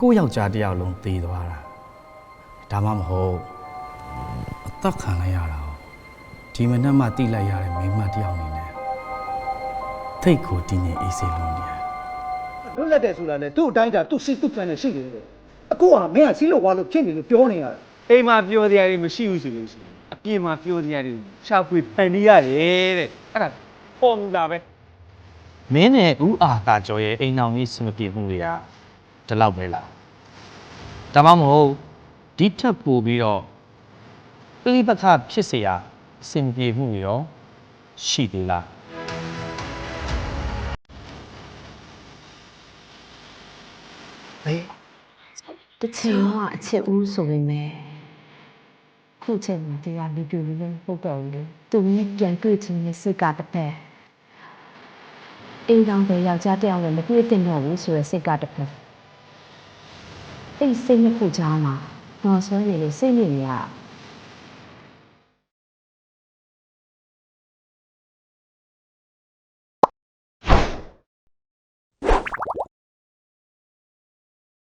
ကိုယ့်ယောက်ျားတစ်ယောက်လုံးသေသွားတာဒါမှမဟုတ်အသက်ခံလိုက်ရတာ哦ဒီမနက်မှတိလိုက်ရတဲ့မိန်းမတစ်ယောက်အနေနဲ့ထိတ်ကိုတင်းငင်အေးစေလုံးနေတယ်လွတ်လပ်တယ်ဆိုတာလေသူ့အတိုင်းဒါသူ့စိတ်သူ့ဖန်နဲ့ရှိတယ်အခုကမင်းကစီးလို့ဝါလို့ဖြစ်နေလို့ပြောနေရတယ်အိမ်မှာပြောစရာတွေမရှိဘူးဆိုလို့ရှိရင်အပြင်မှာပြောစရာတွေရှာဖွေဖန်နေရတယ်တဲ့အဲ့ဒါပေါ်မူလာပဲမင်းနဲ့ဦးအာသာကျော်ရဲ့အိမ်အောင်ကြီးစမပြေမှုတွေက ဒီလောက်ပဲလားဒါမှမဟုတ်ဒီထက်ပိုပြီးတော့ပြိပခဖြစ်เสียအစင်ပြေမှုတွေရောရှိသေးလား ဟေး တစ်ချိန်တော့အချစ်ဦးဆိုပေမဲ့ခုချိန်မှာတရားလူပြူလေးလည်းဟုတ်တော့ဘူးသူနဲ့ပြန်တွေ့ချင်တဲ့စိတ်ကတစ်ဖက်အိမ်တောင်တဲ့ယောက်ျားတစ်ယောက်လည်းမတွေ့တင်တော့ဘူးဆိုရယ်စိတ်ကတစ်ဖက် အဲ့ဒီစိတ်နှစ်ခုကြားမှာတော့ဆိုရင်လေစိတ်နေရ